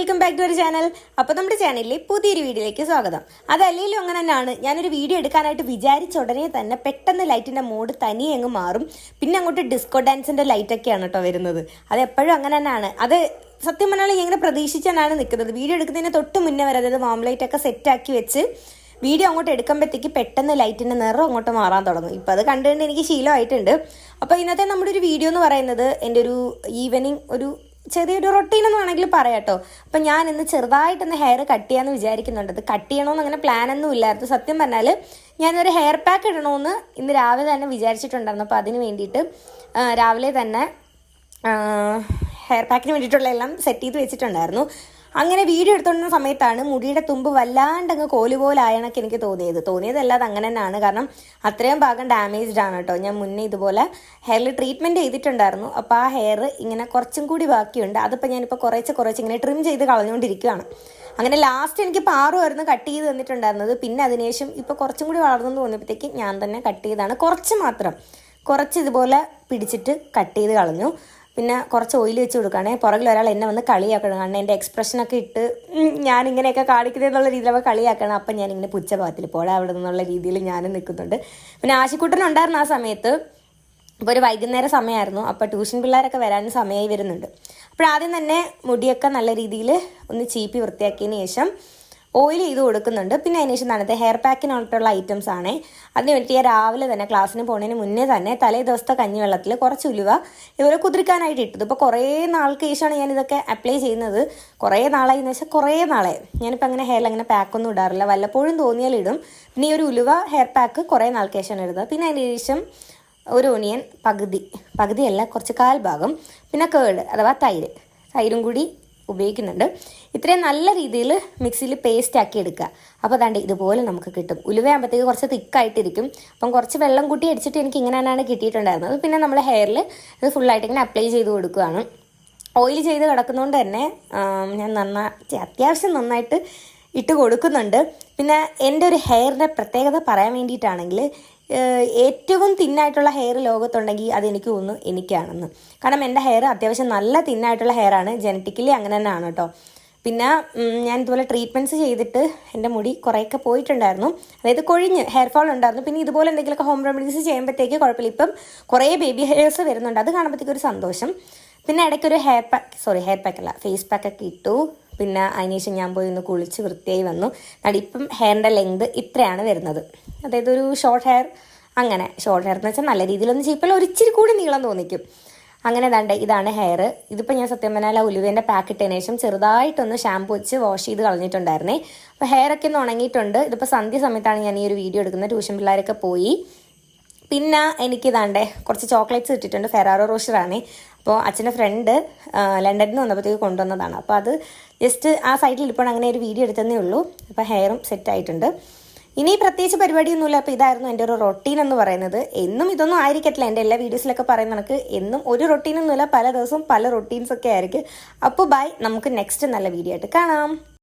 Back to ഒരു channel. അപ്പോൾ നമ്മുടെ ചാനലിലെ പുതിയൊരു വീഡിയോയിലേക്ക് സ്വാഗതം. അതല്ലെങ്കിലും അങ്ങനെ തന്നെയാണ്. ഞാനൊരു വീഡിയോ എടുക്കാനായിട്ട് വിചാരിച്ച ഉടനെ തന്നെ പെട്ടെന്ന് ലൈറ്റിന്റെ മോഡ് തനിയെ അങ്ങ് മാറും. പിന്നെ അങ്ങോട്ട് ഡിസ്കോ ഡാൻസിന്റെ ലൈറ്റൊക്കെയാണ് കേട്ടോ വരുന്നത്. അത് എപ്പോഴും അങ്ങനെ തന്നെയാണ്. അത് സത്യം പറഞ്ഞാൽ ഇങ്ങനെ പ്രതീക്ഷിച്ചാണ് നിൽക്കുന്നത്. വീഡിയോ എടുക്കുന്നതിന് തൊട്ട് മുന്നേ വരെ അതായത് വാം ലൈറ്റൊക്കെ സെറ്റാക്കി വെച്ച് വീഡിയോ അങ്ങോട്ട് എടുക്കുമ്പോഴത്തേക്ക് പെട്ടെന്ന് ലൈറ്റിന്റെ നിറം അങ്ങോട്ട് മാറാൻ തുടങ്ങും. ഇപ്പോൾ അത് കണ്ടുകൊണ്ട് എനിക്ക് ശീലമായിട്ടുണ്ട്. അപ്പോൾ ഇന്നത്തെ നമ്മുടെ ഒരു വീഡിയോ എന്ന് പറയുന്നത് എന്റെ ഒരു ഈവനിങ് ഒരു ചെറിയൊരു റൊട്ടീൻ എന്ന് വേണമെങ്കിൽ പറയാം കേട്ടോ അപ്പം ഞാൻ ഇന്ന് ചെറുതായിട്ടൊന്ന് ഹെയർ കട്ട് ചെയ്യാമെന്ന് വിചാരിക്കുന്നുണ്ട്. അത് കട്ട് ചെയ്യണമെന്ന് അങ്ങനെ പ്ലാൻ ഒന്നും ഇല്ലായിരുന്നു. സത്യം പറഞ്ഞാൽ ഞാനൊരു ഹെയർ പാക്ക് ഇടണമെന്ന് ഇന്ന് രാവിലെ തന്നെ വിചാരിച്ചിട്ടുണ്ടായിരുന്നു. അപ്പോൾ അതിന് വേണ്ടിയിട്ട് രാവിലെ തന്നെ ഹെയർ പാക്കിന് വേണ്ടിയിട്ടുള്ള എല്ലാം സെറ്റ് ചെയ്ത് വെച്ചിട്ടുണ്ടായിരുന്നു. അങ്ങനെ വീഡിയോ എടുത്തുകൊണ്ടിരുന്ന സമയത്താണ് മുടിയുടെ തുമ്പ് വല്ലാണ്ടങ്ങ് കോൽ പോലായണക്ക് എനിക്ക് തോന്നിയത്. തോന്നിയതല്ല അത് അങ്ങനെ തന്നെയാണ്. കാരണം അത്രയും ഭാഗം ഡാമേജ്ഡ് ആണ് കേട്ടോ. ഞാൻ മുന്നേ ഇതുപോലെ ഹെയറിൽ ട്രീറ്റ്മെന്റ് ചെയ്തിട്ടുണ്ടായിരുന്നു. അപ്പോൾ ആ ഹെയർ ഇങ്ങനെ കുറച്ചും കൂടി ബാക്കിയുണ്ട്. അതിപ്പോൾ ഞാനിപ്പോൾ കുറേശ്ശെ കുറച്ച് ഇങ്ങനെ ട്രിം ചെയ്ത് കളഞ്ഞുകൊണ്ടിരിക്കുകയാണ് അങ്ങനെ ലാസ്റ്റ് എനിക്ക് പാറുമായിരുന്നു കട്ട് ചെയ്ത് തന്നിട്ടുണ്ടായിരുന്നത്. പിന്നെ അതിനുശേഷം ഇപ്പോൾ കുറച്ചും കൂടി വളർന്നു തോന്നിയപ്പോഴത്തേക്ക് ഞാൻ തന്നെ കട്ട് ചെയ്താണ് കുറച്ച് മാത്രം. കുറച്ച് ഇതുപോലെ പിടിച്ചിട്ട് കട്ട് ചെയ്ത് കളഞ്ഞു. പിന്നെ കുറച്ച് ഓയിൽ വെച്ച് കൊടുക്കുകയാണെ. പുറകിൽ ഒരാൾ എന്നെ വന്ന് കളിയാക്കണം. കാരണം എന്റെ എക്സ്പ്രഷനൊക്കെ ഇട്ട് ഞാൻ ഇങ്ങനെയൊക്കെ കാണിക്കുന്നതെന്നുള്ള രീതിയിൽ അവ കളിയാക്കണം. അപ്പം ഞാൻ ഇങ്ങനെ പുച്ഛഭാഗത്തിൽ പോടാ അവിടെ നിന്നുള്ള രീതിയിൽ ഞാനും നിൽക്കുന്നുണ്ട്. പിന്നെ ആശിക്കുട്ടനുണ്ടായിരുന്നു ആ സമയത്ത്. ഇപ്പോൾ ഒരു വൈകുന്നേര സമയമായിരുന്നു. അപ്പോൾ ട്യൂഷൻ പിള്ളേരൊക്കെ വരാൻ സമയമായി വരുന്നുണ്ട്. അപ്പോൾ ആദ്യം തന്നെ മുടിയൊക്കെ നല്ല രീതിയിൽ ഒന്ന് ചീപ്പി വൃത്തിയാക്കിയതിന് ശേഷം ഓയിൽ ചെയ്ത് കൊടുക്കുന്നുണ്ട്. പിന്നെ അതിനുശേഷം തണുത്ത ഹെയർ പാക്കിനായിട്ടുള്ള ഐറ്റംസ് ആണ്. അതിന് വേണ്ടി ഞാൻ രാവിലെ തന്നെ ക്ലാസ്സിന് പോകുന്നതിന് മുന്നേ തന്നെ തലേ ദിവസത്തെ കഞ്ഞിവെള്ളത്തിൽ കുറച്ച് ഉലുവ ഇതുപോലെ കുതിർക്കാനായിട്ട് ഇട്ടത്. ഇപ്പോൾ കുറേ നാൾക്ക് ശേഷമാണ് ഞാൻ ഇതൊക്കെ അപ്ലൈ ചെയ്യുന്നത്. കുറേ നാളായി എന്ന് വെച്ചാൽ കുറേ നാളെ. ഞാനിപ്പോൾ അങ്ങനെ ഹെയറിൽ അങ്ങനെ പാക്കൊന്നും ഇടാറില്ല. വല്ലപ്പോഴും തോന്നിയാൽ ഇടും. പിന്നെ ഈ ഒരു ഉലുവ ഹെയർ പാക്ക് കുറേ നാൾക്ക് ശേഷമാണ് ഇടുന്നത്. പിന്നെ അതിന് ശേഷം ഒരു ഓണിയൻ പകുതി. പകുതിയല്ല കുറച്ച് കാൽ ഭാഗം പിന്നെ കേട് അഥവാ തൈര്. തൈരും കൂടി ഉപയോഗിക്കുന്നുണ്ട്. ഇത്രയും നല്ല രീതിയിൽ മിക്സിയിൽ പേസ്റ്റ് ആക്കി എടുക്കുക. അപ്പോൾ അതാണ്ട് ഇതുപോലെ നമുക്ക് കിട്ടും. ഉലുവയാകുമ്പോഴത്തേക്ക് കുറച്ച് തിക്കായിട്ടിരിക്കും. അപ്പം കുറച്ച് വെള്ളം കൂട്ടി അടിച്ചിട്ട് എനിക്ക് ഇങ്ങനെ തന്നെയാണ് കിട്ടിയിട്ടുണ്ടായിരുന്നത്. പിന്നെ നമ്മൾ ഹെയറിൽ ഇത് ഫുള്ളായിട്ട് ഇങ്ങനെ അപ്ലൈ ചെയ്ത് കൊടുക്കുകയാണ് ഓയിൽ ചെയ്ത് കിടക്കുന്നതുകൊണ്ട് തന്നെ ഞാൻ നന്നാ അത്യാവശ്യം നന്നായിട്ട് ഇട്ട് കൊടുക്കുന്നുണ്ട്. പിന്നെ എന്റെ ഒരു ഹെയറിന്റെ പ്രത്യേകത പറയാൻ വേണ്ടിയിട്ടാണെങ്കിൽ ഏറ്റവും തിന്നായിട്ടുള്ള ഹെയർ ലോകത്തുണ്ടെങ്കിൽ അതെനിക്ക് തോന്നുന്നു എനിക്കാണെന്ന്. കാരണം എന്റെ ഹെയർ അത്യാവശ്യം നല്ല തിന്നായിട്ടുള്ള ഹെയറാണ് ജനറ്റിക്കലി അങ്ങനെ തന്നെയാണ് കേട്ടോ. പിന്നെ ഞാൻ ഇതുപോലെ ട്രീറ്റ്മെന്റ്സ് ചെയ്തിട്ട് എന്റെ മുടി കുറേയൊക്കെ പോയിട്ടുണ്ടായിരുന്നു. അതായത് കൊഴിഞ്ഞ് ഹെയർ ഫോൾ ഉണ്ടായിരുന്നു. പിന്നെ ഇതുപോലെ എന്തെങ്കിലുമൊക്കെ ഹോം റെമഡീസ് ചെയ്യുമ്പോഴത്തേക്ക് കുഴപ്പമില്ല. ഇപ്പം കുറേ ബേബി ഹെയർസ് വരുന്നുണ്ട്. അത് കാണുമ്പോഴത്തേക്ക് ഒരു സന്തോഷം. പിന്നെ ഇടയ്ക്കൊരു hair pack sorry hair pack അല്ല ഫേസ് പാക്കൊക്കെ ഇട്ടു. പിന്നെ അതിനുശേഷം ഞാൻ പോയി ഒന്ന് കുളിച്ച് വൃത്തിയായി വന്നു. ഇപ്പം ഹെയറിന്റെ ലെങ്ത് ഇത്രയാണ് വരുന്നത്. അതായത് ഒരു ഷോർട്ട് ഹെയർ അങ്ങനെ ഷോർട്ട് ഹെയർ എന്ന് വെച്ചാൽ നല്ല രീതിയിലൊന്നും ചെയ്യപ്പോൾ ഒരു ഇച്ചിരി കൂടി നീളം തോന്നിക്കും. അങ്ങനെ ദാണ്ട് ഇതാണ് ഹെയർ ഇതിപ്പോൾ ഞാൻ സത്യം പറഞ്ഞാൽ ആ ഉലുവേന്റെ പാക്ക് ശേഷം ചെറുതായിട്ടൊന്ന് ഷാമ്പു വെച്ച് വാഷ് ചെയ്ത് കളഞ്ഞിട്ടുണ്ടായിരുന്നേ. അപ്പോൾ ഹെയറൊക്കെ ഒന്ന് ഉണങ്ങിയിട്ടുണ്ട്. ഇതിപ്പോൾ സന്ധ്യ സമയത്താണ് ഞാൻ ഈ ഒരു വീഡിയോ എടുക്കുന്നത്. ട്യൂഷൻ പിള്ളേരൊക്കെ പോയി. പിന്നെ എനിക്ക് ഇതാണ്ടേ കുറച്ച് ചോക്ലേറ്റ്സ് ഇട്ടിട്ടുണ്ട് ഫെറാറോ റോഷറാണ് അപ്പോൾ അച്ഛന്റെ ഫ്രണ്ട് ലണ്ടനിൽ നിന്ന് വന്നപ്പോഴത്തേക്ക് കൊണ്ടുവന്നതാണ്. അപ്പോൾ അത് ജസ്റ്റ് ആ സൈഡിൽ ഇപ്പോൾ അങ്ങനെ ഒരു വീഡിയോ എടുത്തതേ ഉള്ളൂ. അപ്പോൾ ഹെയറും സെറ്റ് ആയിട്ടുണ്ട്. ഇനി പ്രത്യേകിച്ച് പരിപാടിയൊന്നുമില്ല. അപ്പോൾ ഇതായിരുന്നു എന്റെ ഒരു റൊട്ടീൻ എന്ന് പറയുന്നത്. എന്നും ഇതൊന്നും ആയിരിക്കത്തില്ല. എന്റെ എല്ലാ വീഡിയോസിലൊക്കെ പറയുന്ന കണക്ക് എന്നും ഒരു റൊട്ടീനൊന്നുമില്ല പല ദിവസവും പല റൊട്ടീൻസ് ഒക്കെ ആയിരിക്കും. അപ്പോൾ ബൈ നമുക്ക് നെക്സ്റ്റ് നല്ല വീഡിയോ ആയിട്ട് കാണാം.